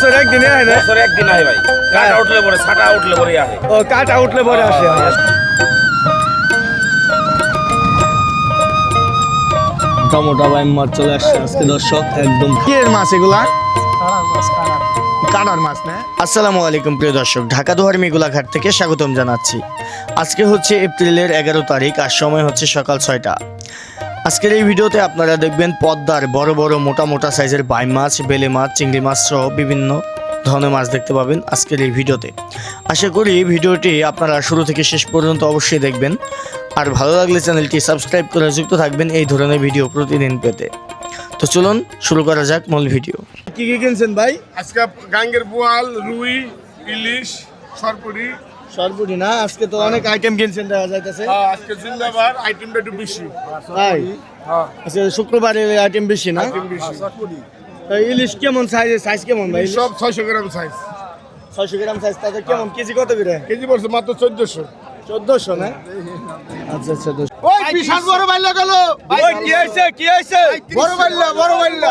বছর একদিনে হয় না? বছরে একদিন আহে ভাই। কাটা উঠলে পরে ছাটা উঠলে পরে আহে। ও কাটা উঠলে পরে আসে টমেটো মাছ চলে আসছে আজকে দর্শক একদম। কি এর মাছ এগুলা? কাটার মাছ না? আসসালামু আলাইকুম প্রিয় দর্শক ঢাকা দোহার মেগুলা ঘাট থেকে স্বাগতম জানাচ্ছি। আজকে হচ্ছে এপ্রিলের এগারো তারিখ আর সময় হচ্ছে সকাল ছয়টা। আজকের এই ভিডিওতে আপনারা দেখবেন পদ্মার বড় বড় মোটা মোটা সাইজের বাই মাছ বেলে মাছ চিংড়ি মাছ সহ বিভিন্ন ধরনের মাছ দেখতে পাবেন আজকের এই ভিডিওতে। আশা করি এই ভিডিওটি আপনারা শুরু থেকে শেষ পর্যন্ত অবশ্যই দেখবেন। আর ভালো লাগলে চ্যানেলটি সাবস্ক্রাইব করে যুক্ত থাকবেন এই ধরনের ভিডিও প্রতিদিন পেতে। তো চলুন শুরু করা যাক মূল ভিডিও। কি কি কিনছেন ভাই? আজকে গাঙ্গের বোয়াল রুই ইলিশ সরপুরি সরপুরি না আজকে তো অনেক আইটেম কিনছেন দেখা যাইতেছে। হ্যাঁ, আজকে জিন্দাবার আইটেমটা একটু বেশি। তাই? হ্যাঁ। আজকে শুক্রবারে আইটেম বেশি না? ইলিশ কেমন সাইজ সাইজ কেমন ভাই সব ছয়শো গ্রাম সাইজ ছয়শো গ্রাম সাইজ তাতে কেমন? কেজি কত করে? কেজি পড়ছে মাত্র চোদ্দশো। চোদ্দশো না? আচ্ছা আচ্ছা ওই বিশাল বড় বাইলা গেল। কি হয়েছে কি হয়েছে? বড় বাইলা বড় বাইলা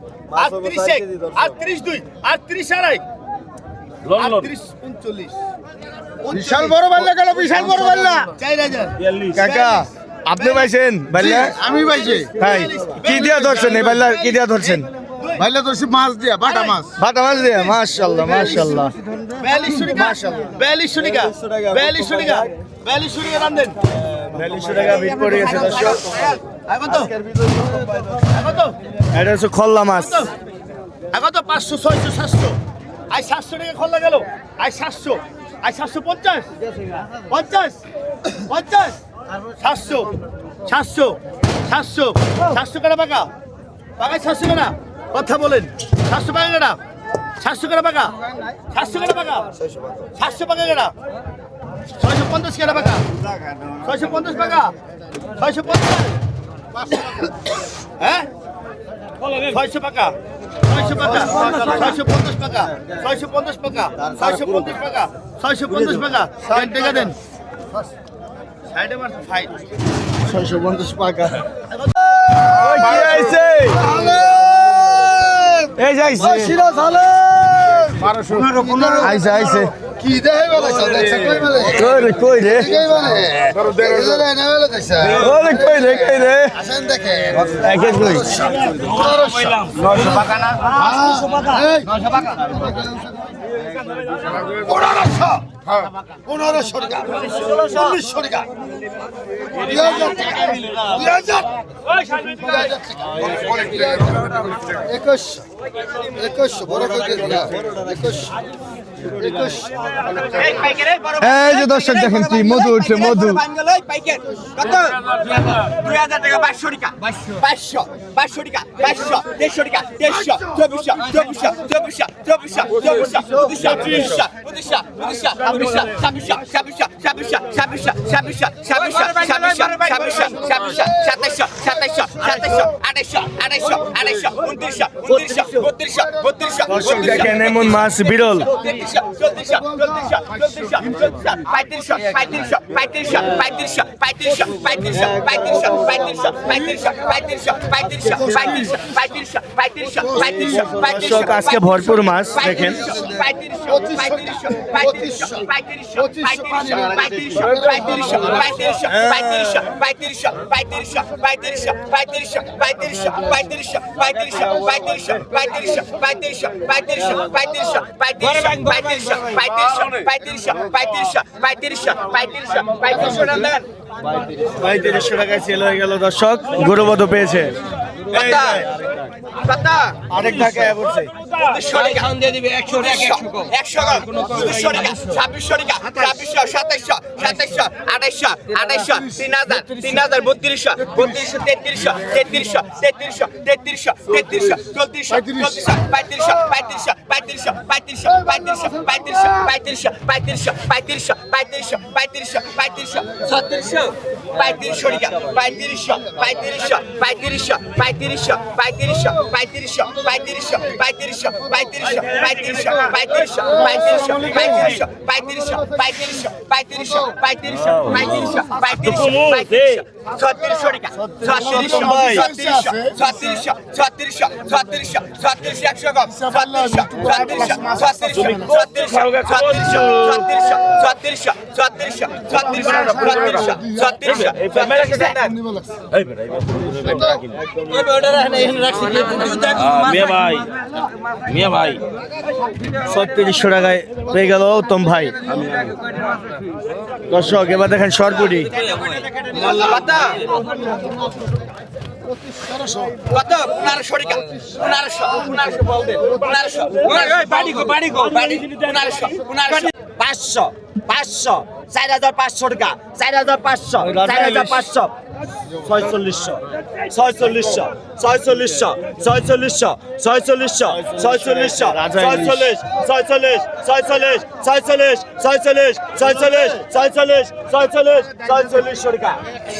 আটত্রিশ এক আটত্রিশ দুই আটত্রিশ আড়াই। আটত্রিশ উনচল্লিশ। বিশাল বড় বাইলা গেল বিশাল বড় বাইলা চার হাজার। কাকা আপনি পাইছেন আমি পাইছি। ভাই কি দিয়া ধরছেন এই বাইল্লা কি দিয়া ধরছেন? বাইলা তো মাছ দিয়া বাটা মাছ। ভাটা মাছ। দিয়া টাকা টাকা টাকা টাকা দেন। টাকা বিট পড়ে গেছে দর্শক। এটা হচ্ছে খল্লা মাছ। এখন তো পাঁচশো ছয়শো সাতশো। আই সাতশো টাকা খোলা গেল। আই সাতশো। সাতশো পঞ্চাশ। পঞ্চাশ। পঞ্চাশ। সাতশো। সাতশো। সাতশো। সাতশো কেনা পাকা? পাকায় সাতশো কেনা? কথা বলেন। সাতশো পাকা কেনা? সাতশো কেনা পাকা? সাতশো কেনা পাকা? সাতশো পাকা কেনা? ছয়শো পঞ্চাশ কেনা পাকা? ছয়শো পঞ্চাশ পাকা? ছয়শো পঞ্চাশ। হ্যাঁ? ছয়শো টাকা ছয়শো টাকা ছয়শো পঞ্চাশ টাকা ছয়শো পঞ্চাশ টাকা ছয়শো পঞ্চাশ টাকা ছয়শো পঞ্চাশ টাকা ষাট টাকা দেন। ছয়শো পঞ্চাশ টাকা এই যাইছে আইছে আইছে। কি দেখাই বলাইছ দেখছ কই মানে কই কই রে? কই মানে ধরো দেরে দেরে না বলে দেখছ ওরে কই রে কই রে আসেন দেখে এক এক কই। 900 টাকা না? 900 টাকা 900 টাকা পনেরোশো। পনেরোশো টাকা। চল্লিশশো টাকা। দুই হাজার টাকা। দুই হাজার। একুশশো। একুশশো। বড় করে একুশশো। এই যে দর্শক দেখেন কি, মধু উঠছে, মধু। দুই হাজার টাকা বাইশশো টাকা বাইশশো বাইশশো টাকা বাইশশো দেড়শো টাকা দেড়শো চব্বিশশো চব্বিশশো চব্বিশশো চব্বিশশো চব্বিশশো পঁচিশশো পঁচিশশো পঁচিশশো পঁচিশশো ছাব্বিশশো দর্শক দেখেন এমন মাছ পঁয়ত্রিশ পঁয়ত্রিশ আজকে ভরপুর মাছ দেখেন পঁয়ত্রিশ পঁয়ত্রিশশো পঁয়ত্রিশশো পঁয়ত্রিশশো পঁয়ত্রিশশো পঁয়ত্রিশশো পঁয়ত্রিশশো পঁয়ত্রিশশো পঁয়ত্রিশশো পঁয়ত্রিশশো পঁয়ত্রিশশো পঁয়ত্রিশশো পঁয়ত্রিশশো পঁয়ত্রিশশো পঁয়ত্রিশশো পঁয়ত্রিশশো পঁয়ত্রিশশো পঁয়ত্রিশশো টাকায় সেল হয়ে গেল দর্শক গরুবধ পেয়েছে আরেক বলছে টাকা হাজার বত্রিশশো বত্রিশশো তেত্রিশশো তেত্রিশশো তেত্রিশশো তেত্রিশশো তেত্রিশশো চৌত্রিশশো চৌত্রিশশো পঁয়ত্রিশশো পঁয়ত্রিশশো পঁয়ত্রিশশো পঁয়ত্রিশশো পঁয়ত্রিশশো পঁয়ত্রিশশো পঁয়ত্রিশশো পঁয়ত্রিশশো পঁয়ত্রিশশো পঁয়ত্রিশশো পঁয়ত্রিশশো ছত্রিশশো পঁয়ত্রিশশো টাকা পঁয়ত্রিশশো পঁয়ত্রিশশো পঁয়ত্রিশশো পঁয়ত্রিশশো পঁয়ত্রিশশো পঁয়ত্রিশশো পঁয়ত্রিশশো পঁয়ত্রিশশো পঁয়ত্রিশশো পঁয়ত্রিশশো পঁয়ত্রিশশো পঁয়ত্রিশশো পঁয়ত্রিশশো পঁয়ত্রিশশো পঁয়ত্রিশশো পঁয়ত্রিশশো পঁয়ত্রিশশো পঁয়ত্রিশশো পঁয়ত্রিশশো পঁয়ত্রিশশো ছত্রিশশো টাকা ছত্রিশশো ছত্রিশশো ছত্রিশশো ছত্রিশশো ছত্রিশশো ছত্রিশশো একশো কম ছত্রিশশো ছত্রিশশো ছত্রিশশো ছত্রিশশো ছত্রিশশো ছত্রিশশো ছত্রিশশো ছত্রিশশো ছত্রিশশো ছত্রিশশো ছত্রিশশো মিয়া ভাই মিয়া ভাই ছত্রিশশো টাকায় পেয়ে গেল উত্তম ভাই। দর্শক এবার দেখেন সরপুরি কত? পনেরোশো টাকা। পনেরোশো পনেরোশো বলবেন। পনেরোশো বাড়ি গো বাড়ি গো। বাড়ি পনেরোশো পনেরোশো। পাঁচশো পাঁচশো চার হাজার পাঁচশো টাকা চার হাজার পাঁচশো চার হাজার পাঁচশো ছয়চল্লিশশো ছয়চল্লিশশো ছয়চল্লিশশো ছয়চল্লিশশো ছয়চল্লিশশো ছয়চল্লিশশো ছয়চল্লিশ ছয়চল্লিশ ছয়চল্লিশ ছয়চল্লিশ ছয়চল্লিশ ছয়চল্লিশ ছয়চল্লিশ ছয়চল্লিশ ছয়চল্লিশশো টাকা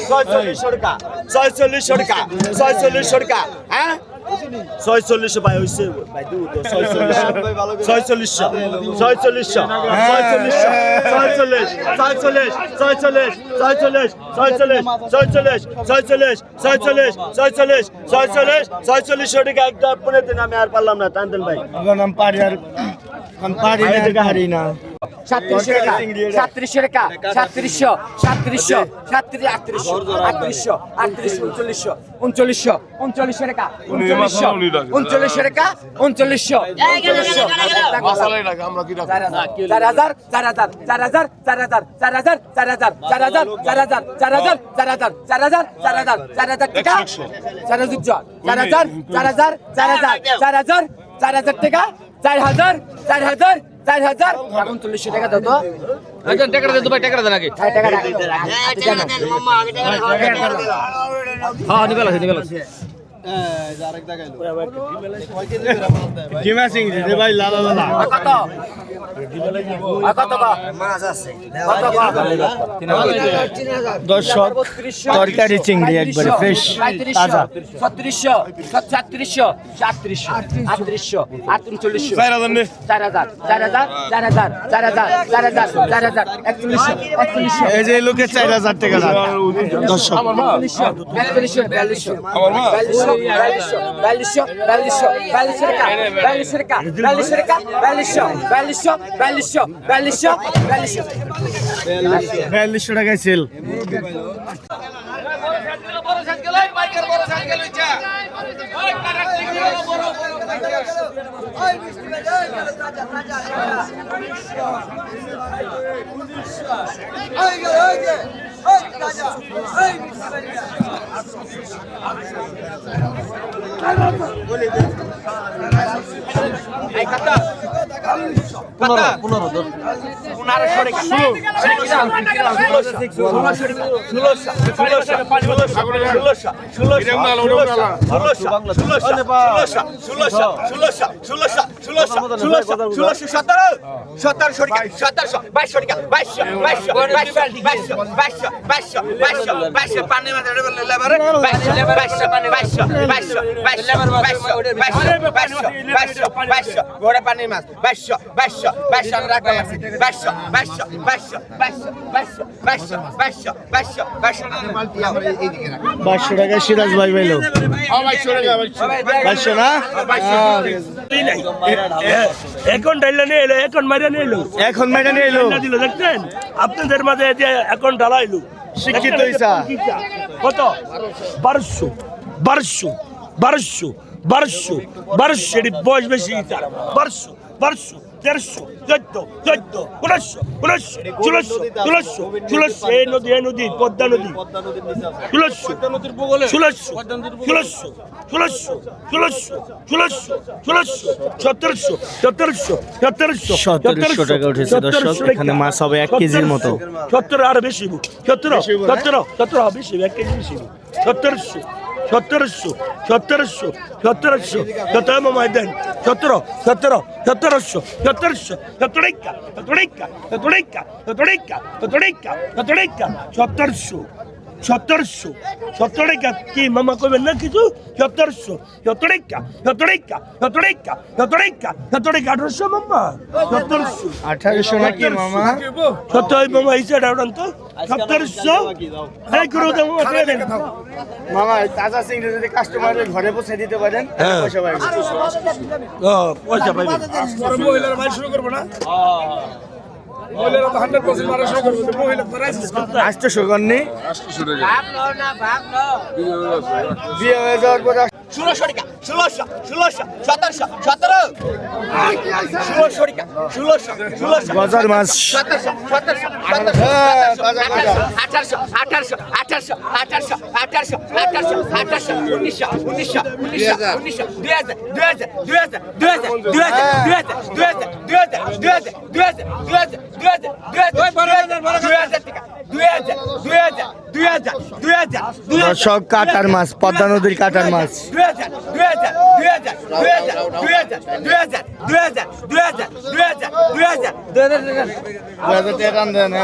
ছয়চল্লিশশো টাকা ছয়চল্লিশশো টাকা ছয়চল্লিশশো টাকা হ্যাঁ? ছয়চল্লিশশো ভাই হয়েছে ভাই দু তো ছয়চল্লিশশো ছয়চল্লিশশো ছয়চল্লিশশো ছয়চল্লিশ ছয়চল্লিশ ছয়চল্লিশ ছয়চল্লিশ ছয়চল্লিশ ছয়চল্লিশ ছয়চল্লিশ ছয়চল্লিশ ছয়চল্লিশ ছয়চল্লিশ ছয়চল্লিশশো টাকা একটা পনেরো দিন আমি আর পারলাম না টানতেন ভাই আমি পারি আর পারি না হারি না সাতত্রিশশো টাকা সাতত্রিশশো টাকা সাতত্রিশশো সাতত্রিশশো সাতত্রিশ আটত্রিশশো আটত্রিশশো আটত্রিশশো উনচল্লিশশো উনচল্লিশশো উনচল্লিশশো টাকা উনচল্লিশশো উনচল্লিশশো টাকা উনচল্লিশশো চার হাজার চার হাজার চার হাজার চার হাজার চার হাজার চার হাজার চার হাজার চার হাজার চার হাজার চার হাজার চার হাজার চার হাজার চার হাজার টাকা চার হাজার চার হাজার চার হাজার চার হাজার চার হাজার চার হাজার টাকা চার হাজার চার হাজার চার হাজার উনচল্লিশশো টাকা দাও তো টাকাটা দে ভাই টাকাটা দেন আগে হ্যাঁ টাকা হ্যাঁ আছে আছে দশ চিংড়ি ছত্রিশশো চার হাজার চার হাজার চার হাজার চার হাজার চার হাজার হাজার লোকের চার হাজার টাকা বিয়াল্লিশশো বিয়াল্লিশশো বিয়াল্লিশশো টাকা বিয়াল্লিশশো টাকা বিয়াল্লিশশো টাকা বিয়াল্লিশশো বিয়াল্লিশশো বিয়াল্লিশশো বিয়াল্লিশশো বিয়াল্লিশশো বিয়াল্লিশশো টাকায় সেল এই কত Hey, Qatar! সতেরোশো সতেরোশো বাইশশো টাকা বাইশশো বাইশশো বাইশশো বাইশশো বাইশশো বাইশশো বাইশশো পানি মাথা লেবারে বাইশশো বাইশশো পানি বাইশশো বাইশশো বাইশশো বাইশশো বাইশশো বাইশশো বাইশশো ঘোড়া পানির মাছ বাইশশো বাইশশো বাইশশো আমি রাখলাম আছে বাইশশো বাইশশো বাইশশো বাইশশো বাইশশো বাইশশো বাইশশো বাইশশো বাইশশো বাইশশো সিরাজ ভাই পাইলো বাইশশো না? এখন ডাইলা নিয়ে এলো এখন মাইরা নিয়ে এলো। এখন মেডা নিয়ে এলো। দিল দেখছেন? আপনাদের মাঝে যে এখন ডালাইলো শিক্ষিত কত? বারোশো বারোশো বারোশো বারোশো বারোশো। এটি বয়স বেশি বারোশো। বারোশো তেরোশো চোদ্দ চোদ্দ পনেরোশো পনেরোশো ষোলোশো ষোলোশো ষোলোশো এই নদী এই নদী পদ্মা নদী। ষোলোশো ষোলোশো ষোলোশো ষোলোশো ষোলোশো ষোলোশো ষোলোশো সতেরোশো সতেরোশো সতেরোশো সতেরোশো টাকা উঠেছে দর্শক এখানে মাছ হবে এক কেজির মতো। সতেরো আরও বেশি সতেরো সতেরো সতেরো বেশি এক কেজি বেশি সতেরোশো সতেরোশো সতেরোশো সতেরোশো সতেরো ময়দান সতেরো সতেরো সতেরোশো সতেরোশো সতেরোকা সতেরোকা সতেরোকা সতেরোকা সতেরোকা সতেরোকা সতেরোশো সতেরোশো সতেরোটা কি মামা করবেন না কিছু? সতেরোশো সতেরোটা সতেরোটা সতেরোটা সতেরোটা সতেরোটা আঠারোশো মামা? সতেরোশো আঠারোশো নাকি মামা? সতেরো মামা হিসেবে ওটান তো। সতেরোশো হ্যাঁ করে দাম মামা তাজা সিং যদি কাস্টমারের ঘরে পৌঁছে দিতে পারেন হ্যাঁ। পয়সা পাবেন পয়সা পাবেন মহিলার ভাই করব না? মহিলারা তো হান্ড্রেড পার্সেন্ট মারা শুরু মহিলা তো রাইসিস আটশো কন্যা আটশো টাকা বিয়ে হয়ে যাওয়ার পর ষোলোশো টাকা ষোলোশো ষোলোশো সতেরোশো সতেরো ষোলোশো টাকা ষোলোশো ষোলোশো গজার মাছ সতেরোশো সতেরোশো সতেরোশো আঠারোশো আঠারোশো আঠারোশো আঠারোশো আঠারোশো আঠারোশো আঠারোশো উনিশশো উনিশশো উনিশশো উনিশশো দুই হাজার দুই হাজার দুই হাজার দুই হাজার দুই হাজার দুই হাজার দুই হাজার দুই হাজার দুই হাজার দুই হাজার দুই হাজার দুই হাজার দুই হাজার দুই হাজার দুই হাজার দুই সব কাটার মাছ পদ্মা নদীর কাটার মাছ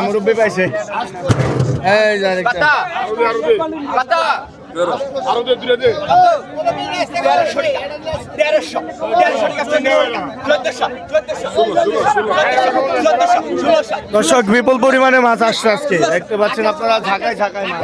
মুরব্বী পাইছে এই দর্শক বিপুল পরিমাণে মাছ আসছে আজকে। দেখতে পাচ্ছেন আপনারা ঝাঁকায় ঝাঁকায় মাছ।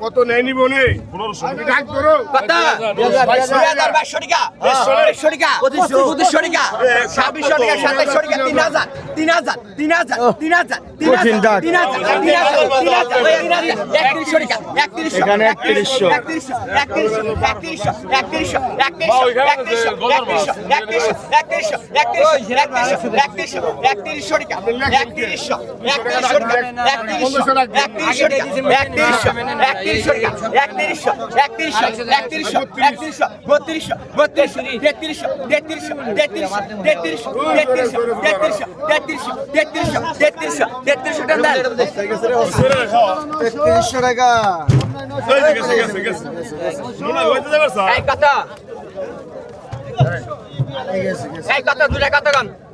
কত একত্রিশশো একত্রিশশো একত্রিশশো একত্রিশশো একত্রিশশো একত্রিশশো একত্রিশশো একত্রিশশো বত্রিশশো বত্রিশশো তেত্রিশশো তেত্রিশশো তেত্রিশশো তেত্রিশশো তেত্রিশশো তেত্রিশশো তেত্রিশশো তেত্রিশশো তেত্রিশশো তেত্রিশশো টাকা তেত্রিশশো টাকা। কত কত দুটা কত গান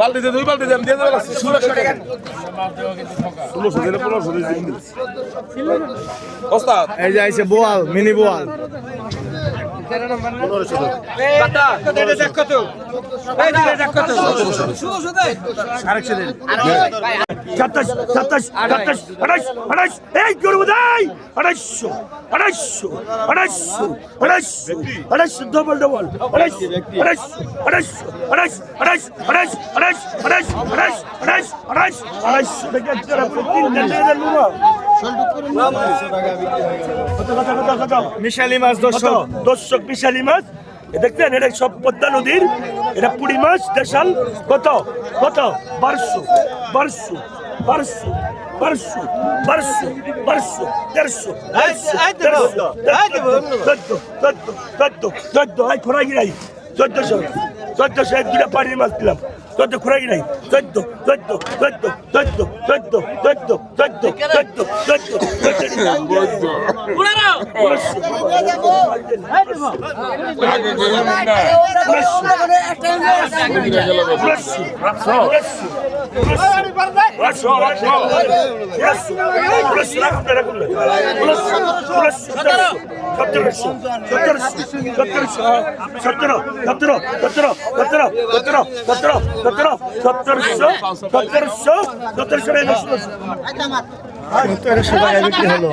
বালতিতে দুই বালতি দিয়ে দেবো ষোলোশো টাকা। ষোলোশো দিলে পনেরোশো দিলে ওস্তাদ। এই যে আইসে বোয়াল মিনি বোয়াল। কত সাতাশ সাতাশ সাতাশ আঠাশ আঠাশ এই করব দাই আড়াইশো আড়াইশো আড়াইশো আড়াইশো আড়াইশো ডবল ডবল আড়াইশো আড়াইশো আড়াইশো আড়াইশ আড়াইশ আড়াইশ আড়াইশ আড়াইশ আড়াইশ আড়াইশ আড়াইশ আড়াইশো টাকা যারা প্রতিদিন মিশালি মাছ কত? দর্শক। দর্শক বিশালী মাছ। এ দেখছেন এটা সব পদ্মা নদীর এটা পুরি মাছ দেশাল। কত? কত? বারোশো বারোশো বারোশো বারোশো বারোশো বারোশো তেরোশো চোদ্দ চোদ্দ চোদ্দ চোদ্দ আই খোরা গিরাই। চোদ্দশো। চোদ্দশো এক দুটা পানির মাছ দিলাম চোদ্দ খুঁড়াই নাই চোদ্দ চোদ্দ চোদ্দ চোদ্দ চোদ্দ চোদ্দ চোদ্দ চোদ্দ চোদ্দ তেরোশো টাকা বিক্রি হলো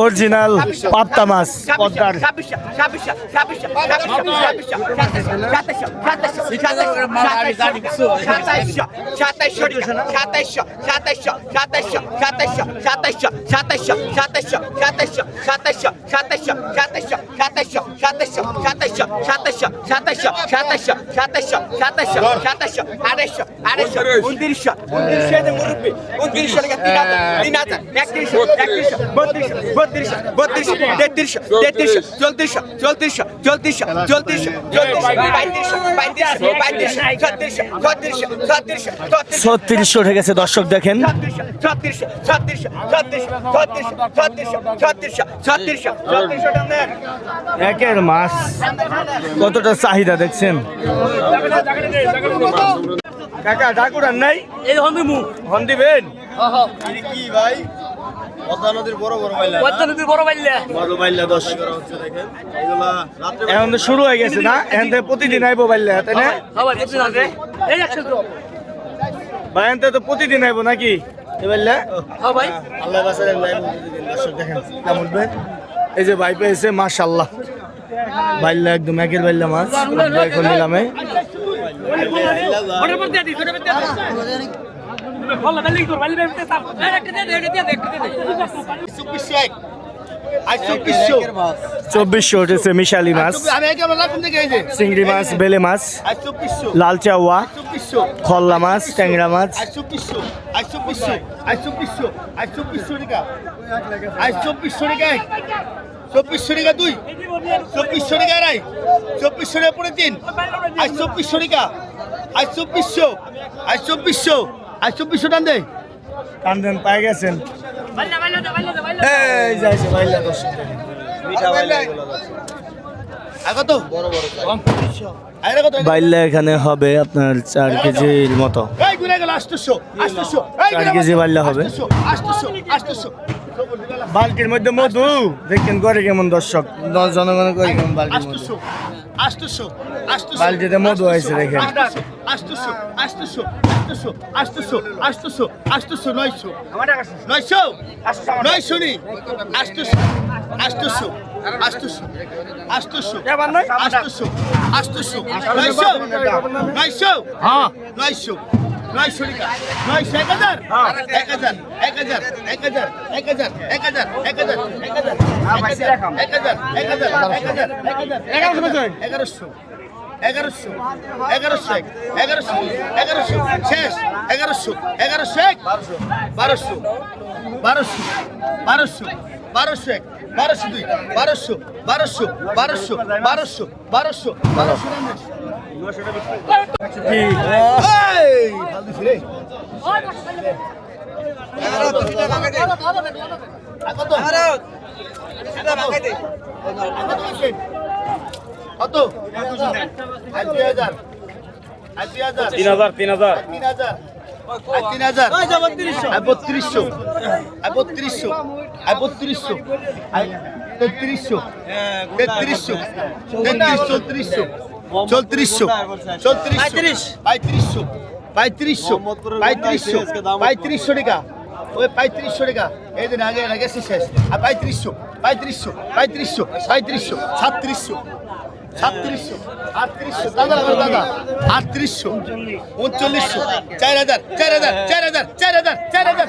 অরিজিনাল পাত্তা মাছ পদ্মার উনত্রিশশো উনত্রিশশো মুরব্বী উনত্রিশশো টাকা তিন হাজার তিন হাজার একত্রিশশো একত্রিশশো বত্রিশশো বত্রিশশো বত্রিশশো তেত্রিশশো তেত্রিশশো চৌত্রিশশো চৌত্রিশশো চৌত্রিশশো চৌত্রিশশো চৌত্রিশশো পঁয়ত্রিশশো পঁয়ত্রিশশো পঁয়ত্রিশশো ছত্রিশশো ছত্রিশশো দর্শক দেখেন ছত্রিশশো ছত্রিশশো ছত্রিশশো ছত্রিশশো ছত্রিশশো ছত্রিশশো ছত্রিশশো ছত্রিশশো টাকা একের মাস। কতটা চাহিদা দেখছেন? কাকা ঠাকুরান নাই? এই হন দিমু হন দিবেন কি ভাই? তো শুরু হয়ে গেছে না? এখন থেকে প্রতিদিন আইবো বাইল্লা তাই না? ভাই তো প্রতিদিন আইবো নাকি? এই বাইল্লা সবাই আল্লাহ বাসার দর্শক দেখেন কেমন উঠবে এই যে ভাই পেয়েছে মাশাল্লাহ বাইল্লা একদম একের বাইল্লা মাছ এখন নিলামে ভালো চব্বিশশো। আজ চব্বিশশো। আজ চব্বিশশো। আজ চব্বিশশো। টাকা আজ চব্বিশশো। টাকা। এক চব্বিশশো টাকা। দুই। চব্বিশশো টাকা আড়াই। চব্বিশশো টাকা পরে তিন। আজ চব্বিশশো টাকা। আজ চব্বিশশো। আজ চব্বিশশো। আজ চব্বিশশো টান দে কান্দন পাই গেছেন। এই যাইছে বাইলা দর্শক মিঠা বাইলা এগুলো বাইল্লা এখানে হবে আপনার চার কেজির মতো। চার কেজি বাইল্লা হবে। বালতির মধ্যে মধু দেখেন করে কেমন দর্শক জনগণ করে কেমন বালতির আষ্টশো বালতিতে মধু আছে দেখেন আষ্টশো আষ্টশো আষ্টশো আষ্টশো আষ্টশো আষ্টশো নয়শো নয়শো নয়শো নি আষ্টশো আষ্টশো আষ্টশো আষ্টশো আষ্টশো আষ্টশো নয়শো নয়শো নয়শো নয়শো টাকা নয়শো এক হাজার এক হাজার এক হাজার এক হাজার এক হাজার এক হাজার এক হাজার এক হাজার এক হাজার এক হাজার এক হাজার এক হাজার হাজার এগারোশো এগারোশো এগারোশো এক এগারোশো এগারোশো শেষ এগারোশো এগারোশো এক বারোশো বারোশো বারোশো বারোশো বারোশো এক বারোশো দুই বারোশো বারোশো বারোশো বারোশো বারোশো বারোশো কত তিন হাজার তিন হাজার তিন হাজার তিন হাজার। আর বত্রিশশো। আর বত্রিশশো। আর বত্রিশশো। তেত্রিশশো। তেত্রিশশো। তেত্রিশ চৌত্রিশশো। চৌত্রিশশো। চৌত্রিশ পঁয়ত্রিশশো। পঁয়ত্রিশশো। পঁয়ত্রিশশো। পঁয়ত্রিশশো টাকা। ওই পঁয়ত্রিশশো টাকা। এই দিন আগে আগে শেষ। আর পঁয়ত্রিশশো। পঁয়ত্রিশশো। পঁয়ত্রিশশো। পঁয়ত্রিশশো। সাতত্রিশশো। সাতত্রিশশো আটত্রিশশো দাদা আমার দাদা আটত্রিশশো উনচল্লিশশো চার হাজার চার হাজার চার হাজার চার হাজার চার হাজার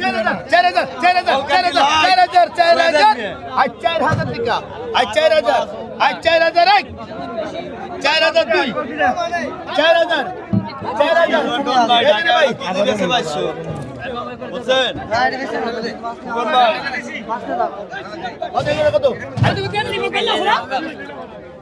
চার হাজার চার হাজার চার হাজার চার হাজার চার হাজার চার হাজার আর চার হাজার টাকা আর চার হাজার আর চার হাজার এক চার হাজার দুই চার হাজার চার হাজার এদিকে কত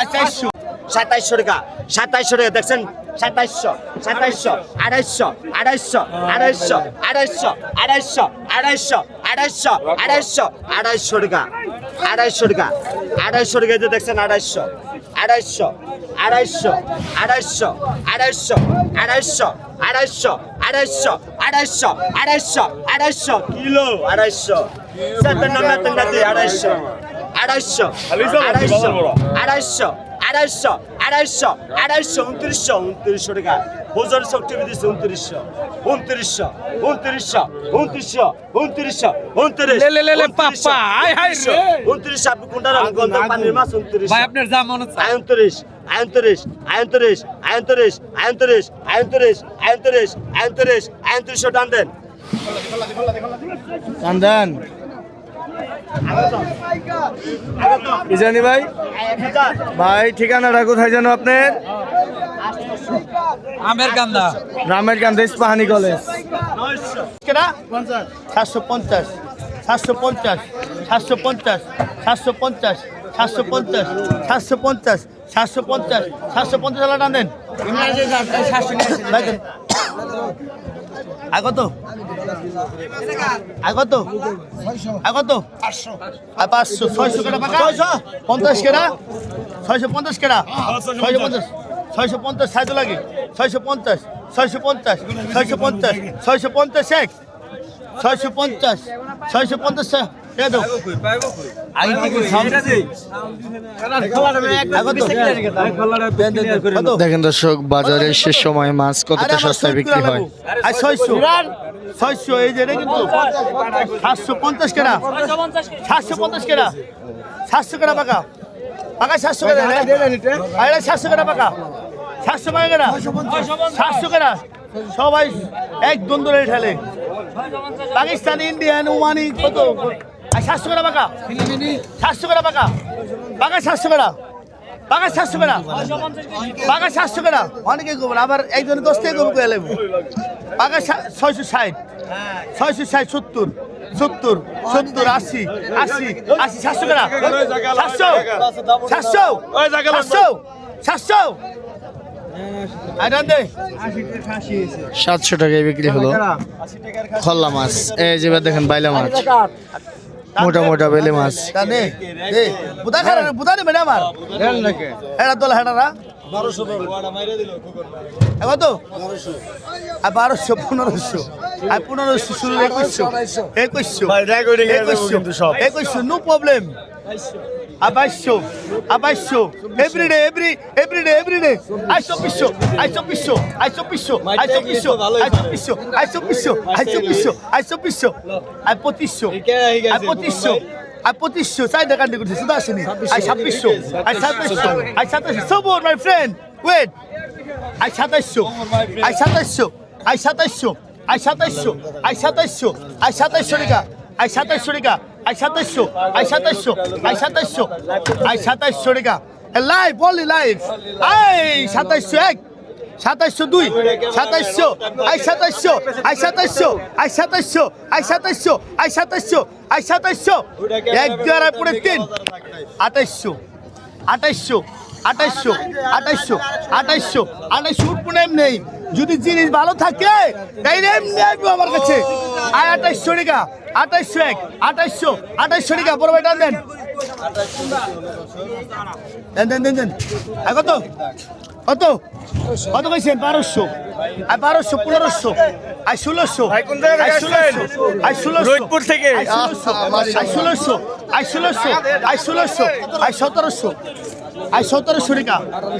আচ্ছা চারশো সাতাইশশো টাকা সাতাইশশো টাকা দেখছেন সাতাইশশো সাতাইশশো আড়াইশো আড়াইশো আড়াইশো আড়াইশো আড়াইশো আড়াইশো আড়াইশো আড়াইশো আড়াইশো টাকা আড়াইশো টাকা আড়াইশো টাকা যে দেখছেন আড়াইশো আড়াইশো আড়াইশো আড়াইশো আড়াইশো আড়াইশো আড়াইশো আড়াইশো আড়াইশো আড়াইশো আড়াইশো কিলো আড়াইশো সাতান্ন মেতান্ন আড়াইশো আড়াইশো আড়াইশো আড়াইশো আড়াইশো আড়াইশো উনত্রিশশো উনত্রিশশো টাকা। ওজন শক্তি দিচ্ছে উনত্রিশশো উনত্রিশশো উনত্রিশশো উনত্রিশশো উনত্রিশশো উনত্রিশ হায়। উনত্রিশ আপনি কোনটা গন্ধ পানির মাছ উনত্রিশ। ভাই আপনার যা মনে চায় আয়ন্তরিশ আয়ন্তরিশ আয়ন্তরিশ আয়ন্তরিশ আয়ন্তরিশ আয়ন্তরিশ আয়ন্তরিশ আয়ন্তরিশ আয়ন্তরিশশো টান দেন। কান্দান ইজানি ভাই? ভাই ঠিকানাটা কোথায় জানো আপনার? আমের কান্দা। রামের কান্দা ইস্পাহানি কলেজ। সাতশো পঞ্চাশ। সাতশো পঞ্চাশ। সাতশো পঞ্চাশ। সাতশো পঞ্চাশ। সাতশো পঞ্চাশ। সাতশো পঞ্চাশ। সাতশো পঞ্চাশ। সাতশো পঞ্চাশ হাজার টান দেন। দেখেন। কত আর কত আর পাঁচশো। ছয়শো কেনা ছয়শো। পঞ্চাশ কেনা ছয়শো পঞ্চাশ কেনা ছয়শো পঞ্চাশ। ছয়শো পঞ্চাশ সাইজও লাগে। ছয়শো পঞ্চাশ। ছয়শো পঞ্চাশ। ছয়শো পঞ্চাশ। ছয়শো পঞ্চাশ এক। ছয়শো পঞ্চাশ। ছয়শো পঞ্চাশ দেখেন দর্শক বাজারে শেষ সময় মাছ কতটা সস্তায় বিক্রি হয়? আর ছয়শো। ছয়শো এই যে কিন্তু সাতশো পঞ্চাশ কেনা সাতশো পঞ্চাশ কেনা সাতশো কেনা পাকা? পাকা সাতশো কেনা আর সাতশো কেনা পাকা? সাতশো পাকা কেনা সাতশো কেনা সবাই এক দ্বন্দ্ব ঠেলে। পাকিস্তান ইন্ডিয়ান ওমানি কত? আর সাতশো কেনা পাকা সাতশো কেনা পাকা পাকা সাতশো কেনা পাকা সাতশো কেনা পাকা সাতশো কেনা অনেকে গোবর আবার একজন দশ থেকে গোবর করে লাগবে পাকা ছয়শো ষাট। ছয়শো ষাট সত্তর। সত্তর সত্তর আশি আশি আশি সাতশো কেনা সাতশো। সাতশো। সাতশো। সাতশো। সাতশো টাকায় বিক্রি হলো। খল্লা মাছ। এই যে এবার দেখেন বাইলা মাছ। মোটা মোটা বেলে মাছ। তা নে দে বুদা খারা বুদা নেবে না আমার হেডা তোলা হেডারা? এখন তো আর বারোশো পনেরোশো। আর পনেরোশো ষোলো একুশশো। একুশশো। একুশশো। নো প্রবলেম আর বাইশশো এভরিডে এভরি এভরিডে এভরিডে আই চব্বিশশো আই চব্বিশশো আই চব্বিশশো আই চব্বিশশো আই চব্বিশশো আই চব্বিশশো আই চব্বিশশো আই চব্বিশশো আই পঁচিশশো আই পঁচিশশো আই পঁচিশশো চাই দেখা করছি শুধু আসেনি আই ছাব্বিশশো আই সাতাইশশো আই সাতাইশশো সবর মাই ফ্রেন্ড ওয়েট আই সাতাইশশো আই সাতাইশশো আই সাতাইশশো আই সাতাইশশো আই সাতাইশশো আই সাতাইশশো টাকা আই সাতাইশশো টাকা আই সাতাইশো আই সাতাইশো আই সাতাইশো আই সাতাইশো টাকা লাইভ বলি লাইভ আই সাতাইশো এক সাতাইশো দুই সাতাইশো আই সাতাইশো আই সাতাইশো আই সাতাইশো আই সাতাইশো আই সাতাইশো আই সাতাইশো এক দুই আড়াই তিন। আঠাইশো আঠাইশো আঠাইশশো আঠাইশশো আঠাইশশো আঠাইশশো উঠবো নেই যদি জিনিস ভালো থাকে তাই এমনি আসব আমার কাছে। আর আঠাইশশো টাকা আঠাইশশো এক আঠাইশশো আঠাইশশো টাকা। বড় ভাই টান দেন। দেন দেন দেন দেন। আর কত? কত? কত কইছেন? বারোশো। আর বারোশো পনেরোশো আর ষোলোশো আর ষোলোশো আর ষোলোশো রোহিতপুর থেকে? আর ষোলোশো আর ষোলোশো আর ষোলোশো আর সতেরোশো। আই সতেরোশো টাকা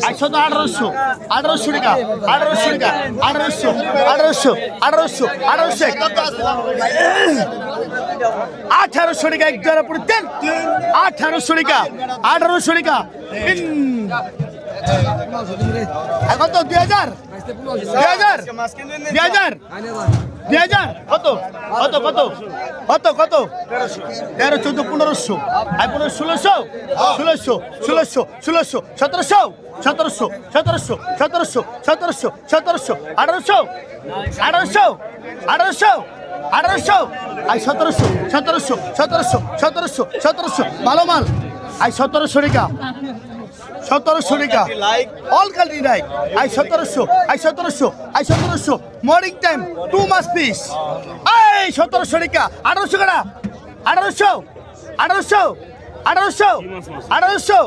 আই সতেরো আঠারোশো আঠারোশো টাকা আঠারোশো টাকা আঠারোশো আঠারোশো আঠারোশো আঠারোশো আঠারোশো টাকা এক জোড়া পড়ে দেন। আঠারোশো টাকা আঠারোশো টাকা এখন তো দুই হাজার। কত কত কত কত কত তেরো চোদ্দ পনেরোশো আর পনেরো ষোলোশো ষোলোশো ষোলোশো ষোলোশো সতেরোশো সতেরোশো সতেরোশো সতেরোশো সতেরোশো সতেরোশো আঠারোশো আঠারোশো আঠারোশো আঠারোশো আই সতেরোশো সতেরোশো সতেরোশো সতেরোশো সতেরোশো ভালো মাল আই সতেরোশো টাকা সতেরোশো টাকা। অল কান্ট্রি লাইক আই সতেরোশো আই সতেরোশো আই সতেরোশো। মর্নিং টাইম টু মাস পিস এই সতেরোশো টাকা। আঠারোশো টাকা আঠারোশো আঠারোশো আঠারোশো আঠারোশো।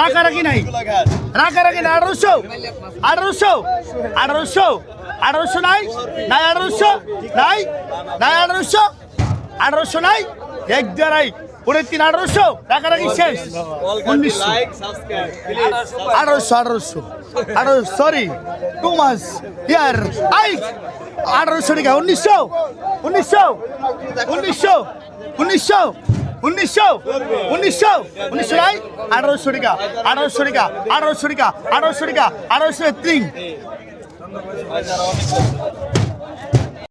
রাখারাখি নাই। রাখারাখি নাই, আঠারোশো আঠারোশো আঠারোশো আঠারোশো নাই নাই আঠারোশো, নাই নাই আঠারোশো আঠারোশো নাই। এক দেড়াই। পরে তিন আঠারোশো রাখারাখি শেষ। উনিশশো। আঠারোশো আঠারোশো। আঠারো সরি টু মাস ইয়ার আই আঠারোশো টাকা উনিশশো উনিশশো উনিশশো উনিশশো উনিশশো উনিশশো উনিশশো নাই? আঠারোশো টাকা আঠারোশো টাকা আঠারোশো টাকা আঠারোশো টাকা আঠারোশো তিন।